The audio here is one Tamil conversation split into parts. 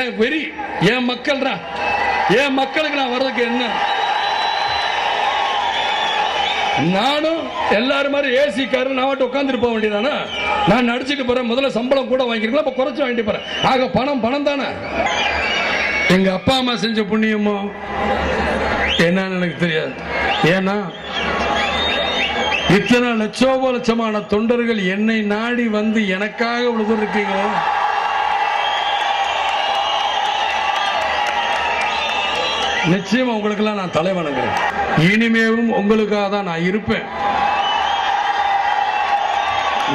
ஏன் வெறி? என் மக்கள்ரா? என் மக்களுக்கு நான் வர்றதுக்கு என்ன? நானும் எல்லாரும் மாதிரி ஏசி காரு நான் மட்டும் உட்காந்துட்டு போக வேண்டியதானே நான் நடிச்சுட்டு போறேன் முதல்ல சம்பளம் கூட வாங்கிருக்கலாம் அப்ப குறைச்சு வாங்கிட்டு போறேன். ஆக பணம் பணம் தானே? எங்க அப்பா அம்மா செஞ்ச புண்ணியமோ? என்னன்னு எனக்கு தெரியாது. ஏன்னா இத்தனை லட்சோப லட்சமான தொண்டர்கள் என்னை நாடி வந்து எனக்காக இவ்வளவு இருக்கீங்களோ நிச்சயம் உங்களுக்கெல்லாம் நான் தலை வணங்குறேன் இனிமேவும் உங்களுக்காக தான் நான் இருப்பேன்.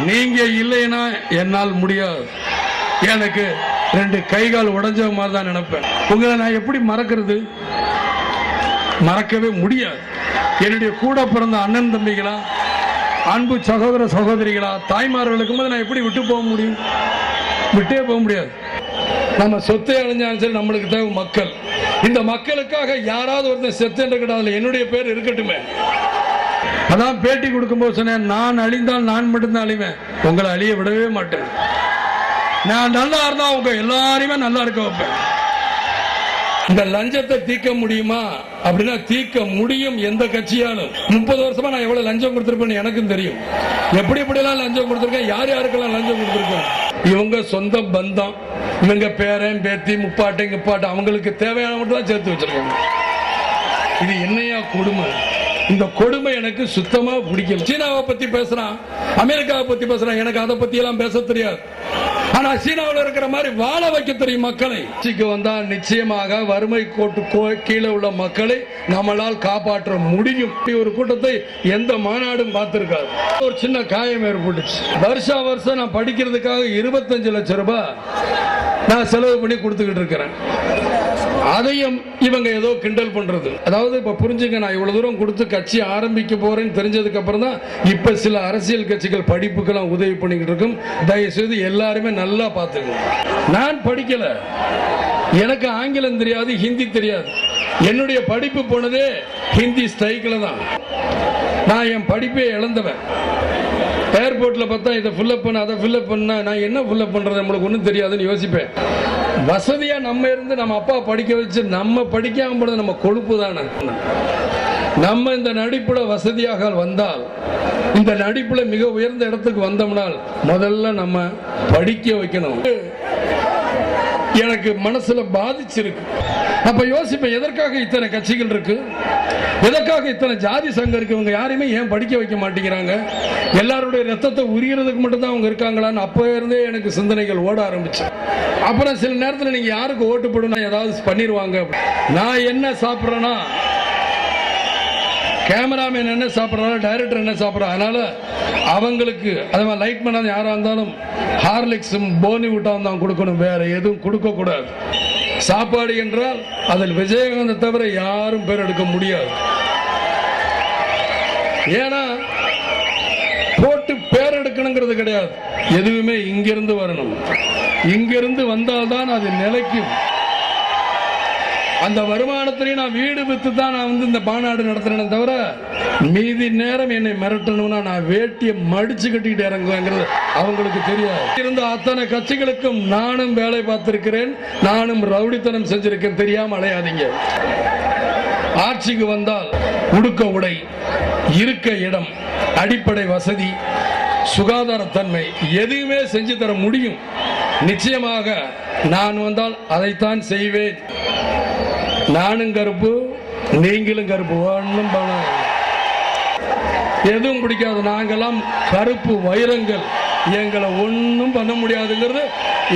நீங்க இல்லைன்னா என்னால் முடியாது. எனக்கு ரெண்டு கை கால் மாதிரி தான் நினைப்பேன். உங்களை நான் எப்படி மறக்கிறது? மறக்கவே முடியாது. என்னுடைய கூட பிறந்த அண்ணன் தம்பிகளா அன்பு சகோதர சகோதரிகளா தாய்மார்களுக்கு போது நான் எப்படி விட்டு போக முடியும்? விட்டே போக முடியாது. நம்ம சொத்தை அழிஞ்சாலும் சரி நம்மளுக்கு தேவை மக்கள். இந்த மக்களுக்காக யாராவது ஒருத்தன் செத்து இருக்கக்கூடாது என்னுடைய பேர் இருக்கட்டுமே. அதான் பேட்டி கொடுக்கும்போது சொன்னேன் நான் அழிந்தால் நான் மட்டும்தான் அழிவேன். உங்களை அழிய விடவே மாட்டேன். நான் நல்லா இருந்தா உங்க எல்லாரையுமே நல்லா இருக்க வைப்பேன். இந்த லஞ்சத்தை தீர்க்க முடியுமா? அப்படின்னா தீர்க்க முடியும் எந்த கட்சியாலும். முப்பது வருஷமா நான் எவ்வளவு லஞ்சம் கொடுத்திருப்பேன்னு எனக்கும் தெரியும். எப்படி எப்படி எல்லாம் லஞ்சம் கொடுத்திருக்கேன்? யார் யாருக்கெல்லாம் லஞ்சம் இவங்க சொந்த பந்தம். இவங்க பேரன் பேத்தி முப்பாட்டை முப்பாட்டை அவங்களுக்கு தேவையான மட்டும் தான் சேர்த்து வச்சிருக்காங்க. இது என்னையா கொடுமை? இந்த கொடுமை எனக்கு சுத்தமா பிடிக்கல. சீனாவை பத்தி பேசுறான் அமெரிக்காவை பத்தி பேசுறான் எனக்கு அதை பத்தி எல்லாம் பேச தெரியாது. ஆனா சீனாவில் இருக்கிற மாதிரி வாழ வைக்க தெரியும் மக்களை. ஆட்சிக்கு வந்தால் நிச்சயமாக வறுமை கோட்டு கோ- கீழே உள்ள மக்களை நம்மளால் காப்பாற்ற முடியும். ஒரு கூட்டத்தை எந்த மாநாடும் பார்த்திருக்காது. ஒரு சின்ன காயம் ஏற்பட்டுச்சு. வருஷா வருஷம் நான் படிக்கிறதுக்காக இருபத்தஞ்சு லட்சம் ரூபாய் நான் செலவு பண்ணி கொடுத்துக்கிட்டு இருக்கிறேன். அதையும் இவங்க ஏதோ கிண்டல் பண்றது. அதாவது இப்ப புரிஞ்சுங்க நான் இவ்வளவு தூரம் கொடுத்து கட்சி ஆரம்பிக்க போறேன்னு தெரிஞ்சதுக்கு அப்புறம் தான் இப்ப சில அரசியல் கட்சிகள் படிப்புக்கெல்லாம் உதவி பண்ணிக்கிட்டு இருக்கும். தயவு செய்து எல்லாருமே நல்லா பார்த்துக்கணும் நான் படிக்கல. எனக்கு ஆங்கிலம் தெரியாது ஹிந்தி தெரியாது. என்னுடைய படிப்பு போனதே ஹிந்தி ஸ்ட்ரைக்கில் தான். நான் என் படிப்பை இழந்தவன். ஏர்போர்ட்ல பார்த்தா இதை ஃபில்லப் பண்ண அதை ஃபில்லப் பண்ண நான் என்ன ஃபில்லப் பண்றது நம்மளுக்கு ஒன்றும் தெரியாதுன்னு யோசிப்பேன். வசதியா நம்ம இருந்து நம்ம அப்பா படிக்க வச்சு நம்ம படிக்காம போனது நம்ம கொழுப்பு தானே. நம்ம இந்த நடிப்புல வசதியாக வந்தால் இந்த நடிப்புல மிக உயர்ந்த இடத்துக்கு வந்தோம்னால் முதல்ல நம்ம படிக்க வைக்கணும். எனக்கு மனசுல பாதிச்சிருக்கு. அப்ப யோசிப்பேன் எதற்காக இத்தனை கட்சிகள் இருக்கு? எதற்காக இத்தனை ஜாதி சங்கம் இருக்கு? இவங்க யாரையுமே ஏன் படிக்க வைக்க மாட்டேங்கிறாங்க? எல்லாருடைய ரத்தத்தை உரியறதுக்கு மட்டும்தான் அவங்க இருக்காங்களான்னு அப்போ இருந்தே எனக்கு சிந்தனைகள் ஓட ஆரம்பிச்சு. அப்புறம் சில நேரத்தில் நீங்க யாருக்கு ஓட்டு போடணும் ஏதாவது பண்ணிடுவாங்க நான் என்ன சாப்பிட்றேன்னா கேமராமேன் என்ன சாப்பிட்றாங்க டைரக்டர் என்ன சாப்பிட்றாங்க அதனால அவங்களுக்கு அதே மாதிரி லைட் பண்ணாத யாராக இருந்தாலும் ஹார்லிக்ஸும் போனி தான் கொடுக்கணும். வேற எதுவும் கொடுக்க கூடாது. சாப்பாடு என்றால் அதில் விஜயகாந்த் தவிர யாரும் பேர் எடுக்க முடியாது. ஏன்னா போட்டு பேர் எடுக்கணுங்கிறது கிடையாது. எதுவுமே இங்கிருந்து வரணும். இங்கிருந்து வந்தால்தான் அது நிலைக்கும். அந்த வருமானத்திலையும் நான் வீடு வித்து தான் நான் வந்து இந்த மாநாடு நடத்துறேன் தவிர மீதி நேரம் என்னை மிரட்டணும்னா நான் வேட்டியை மடிச்சு கட்டிக்கிட்டு இறங்குவேங்கிறது அவங்களுக்கு தெரியாது. இருந்த அத்தனை கட்சிகளுக்கும் நானும் வேலை பார்த்திருக்கிறேன் நானும் ரவுடித்தனம் செஞ்சிருக்கேன் தெரியாம அலையாதீங்க. ஆட்சிக்கு வந்தால் உடுக்க உடை இருக்க இடம் அடிப்படை வசதி சுகாதாரத்தன்மை எதுவுமே செஞ்சு தர முடியும். நிச்சயமாக நான் வந்தால் அதைத்தான் செய்வேன். நானும் கருப்பு நீங்களும் கருப்பு. ஒன்றும் பண்ண எதுவும் பிடிக்காது. நாங்கெல்லாம் கருப்பு வைரங்கள். எங்களை ஒன்றும் பண்ண முடியாதுங்கிறது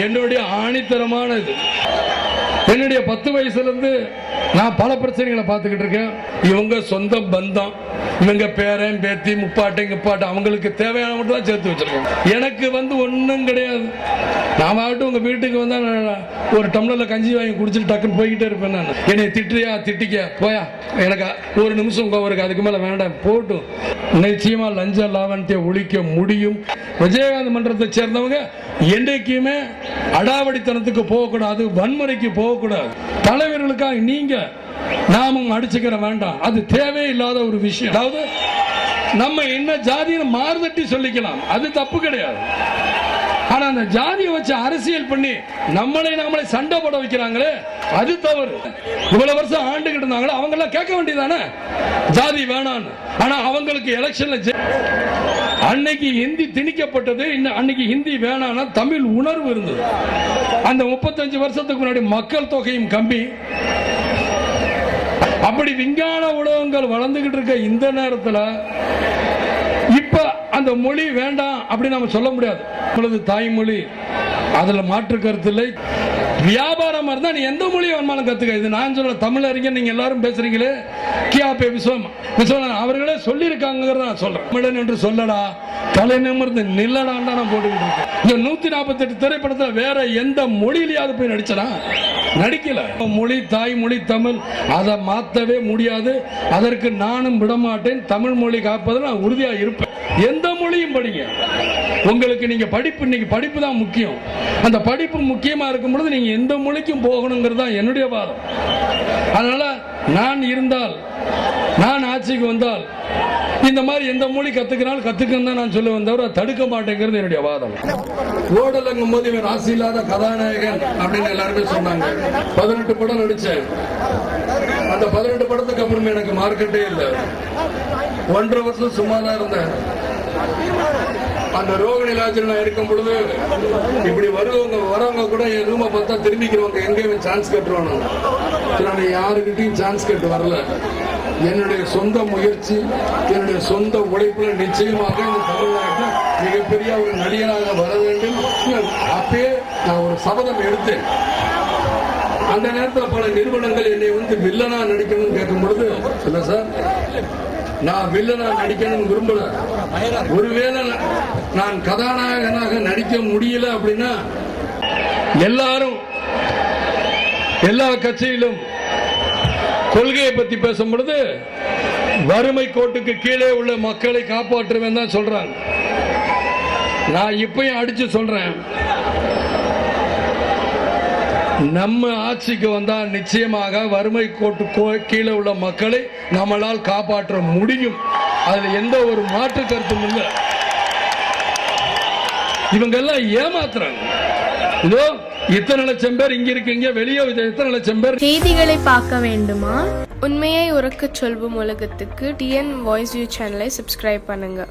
என்னுடைய ஆணித்தரமான இது என்னுடைய பத்து வயசுல இருந்து நான் பல பிரச்சனைகளை பார்த்துக்கிட்டு இருக்கேன். இவங்க சொந்த பந்தம். இவங்க பேரன் பேத்தி முப்பாட்டு முப்பாட்டை அவங்களுக்கு தேவையான மட்டும் தான் சேர்த்து வச்சிருக்கேன் எனக்கு வந்து ஒன்றும் கிடையாது. நான் ஆகட்டும் உங்கள் வீட்டுக்கு வந்தால் ஒரு டம்ளரில் கஞ்சி வாங்கி குடிச்சிட்டு டக்குன்னு போய்கிட்டே இருப்பேன் நான். என்னை திட்டுறியா திட்டிக்க. போயா. எனக்கு ஒரு நிமிஷம் கோவருக்கு அதுக்கு மேலே வேண்டாம். போட்டும் நிச்சயமாக லஞ்ச லாவணத்தை ஒழிக்க முடியும். விஜயகாந்த் மன்றத்தை சேர்ந்தவங்க என்றைக்குமே அடாவடித்தனத்துக்கு போகக்கூடாது வன்முறைக்கு போகக்கூடாது. தலைவர்களுக்காக நீங்க நாமும் அடிச்சுக்கிற வேண்டாம். அது தேவையில்லாத ஒரு விஷயம். அதாவது நம்ம என்ன ஜாதின்னு மாறுதட்டி சொல்லிக்கலாம். அது தப்பு கிடையாது. ஆனா அந்த ஜாதியை வச்சு அரசியல் பண்ணி நம்மளை நாமளே சண்டை போட வைக்கிறாங்களே அது தவறு. இவ்வளவு வருஷம் ஆண்டுகிட்டு இருந்தாங்களே அவங்க எல்லாம் கேட்க வேண்டியதானே ஜாதி வேணான்னு ஆனா அவங்களுக்கு எலெக்ஷன்ல அன்னைக்கு ஹிந்தி திணிக்கப்பட்டது அன்னைக்கு ஹிந்தி வேணாம்னா தமிழ் உணர்வு இருந்தது. அந்த முப்பத்தஞ்சு வருஷத்துக்கு முன்னாடி மக்கள் தொகையும் கம்மி. அப்படி விஞ்ஞான உலகங்கள் வளர்ந்துகிட்டு இருக்க இந்த நேரத்தில் இப்ப அந்த மொழி வேண்டாம் அப்படி நம்ம சொல்ல முடியாது. இப்பொழுது தாய்மொழி அதுல மாற்று கருத்து இல்லை. வியாபாரம் இருந்தா நீ எந்த மொழியை வேணுமாலும் கத்துக்க. இது நான் சொல்ல தமிழ் அறிஞர் நீங்க எல்லாரும் பேசுறீங்களே. கியாபே விஸ்வம். விஸ்வநாதன் அவர்களே சொல்லியிருக்காங்கிறத நான் சொல்றேன். தமிழன் என்று சொல்லடா தலை நிமிர்ந்து நில்லடான்னு நான் போட்டுக்கிட்டு இருக்கேன். இந்த நூத்தி நாற்பத்தி எட்டு திரைப்படத்துல வேற எந்த மொழியிலையாவது போய் நடிச்சனா? நடிக்கல. மொழி தாய்மொழி தமிழ் அதை மாத்தவே முடியாது. அதற்கு நானும் விடமாட்டேன். தமிழ் மொழி காப்பதில் நான் உறுதியாக இருப்பேன். எந்த மொழியும் படிங்க. உங்களுக்கு நீங்க படிப்பு இன்னைக்கு படிப்பு தான் முக்கியம். அந்த படிப்பு முக்கியமா இருக்கும் பொழுது நீங்க எந்த மொழிக்கும் போகணுங்கிறது தான் என்னுடைய வாதம். அதனால நான் இருந்தால் நான் ஆட்சிக்கு வந்தால் இந்த மாதிரி எந்த மொழி கத்துக்கிறாலும் கத்துக்கணும் தான் நான் சொல்லுவேன் தவிர தடுக்க மாட்டேங்கிறது என்னுடைய வாதம். ஓடலங்கும் போது இவன் ராசி இல்லாத கதாநாயகன் அப்படின்னு எல்லாருமே சொன்னாங்க. பதினெட்டு படம் நடிச்சேன். அந்த பதினெட்டு படத்துக்கு அப்புறமே எனக்கு மார்க்கெட்டே இல்லை. ஒன்றரை வருஷம் சும்மா தான் இருந்தேன். அந்த ரோக லாட்ஜில் நான் இருக்கும் பொழுது இப்படி வருவங்க வரவங்க கூட என் ரூமை பார்த்தா திரும்பிக்கிறவங்க எங்கேயுமே சான்ஸ் கட்டுவானு நான் யாருக்கிட்டையும் சான்ஸ் கட்டு வரல. என்னுடைய சொந்த முயற்சி என்னுடைய சொந்த உழைப்புல நிச்சயமாக இந்த தமிழ்நாட்டில் மிகப்பெரிய ஒரு நடிகனாக வர வேண்டும். அப்பயே நான் ஒரு சபதம் எடுத்தேன். அந்த நேரத்தில் பல நிறுவனங்கள் என்னை வந்து வில்லனா நடிக்கணும்னு கேட்கும் பொழுது இல்லை சார் நான் வில்லனா நடிக்கணும்னு விரும்பல. ஒருவேளை நான் கதாநாயகனாக நடிக்க முடியல அப்படின்னா எல்லாரும் எல்லா கட்சியிலும் கொள்கையை பத்தி பேசும் பொழுது வறுமை கோட்டுக்கு கீழே உள்ள மக்களை காப்பாற்றுவேன் தான் சொல்றாங்க. நான் இப்பயும் அடிச்சு சொல்றேன். நம்ம ஆட்சிக்கு வந்தா நிச்சயமாக வறுமை கோட்டு கீழே உள்ள மக்களை நம்மளால் காப்பாற்ற முடியும். அதுல எந்த ஒரு மாற்று கருத்தும் இல்லை. இவங்க எல்லாம் ஏமாத்துறாங்க. இதோ இத்தனை லட்சம் பேர் இங்க இருக்கீங்க வெளியே இத்தனை லட்சம் பேர்? செய்திகளை பார்க்க வேண்டுமா? உண்மையை உறக்கச் சொல்வோம் உலகத்துக்கு டிஎன் வாய்ஸ் வியூ சேனலை சப்ஸ்கிரைப் பண்ணுங்க.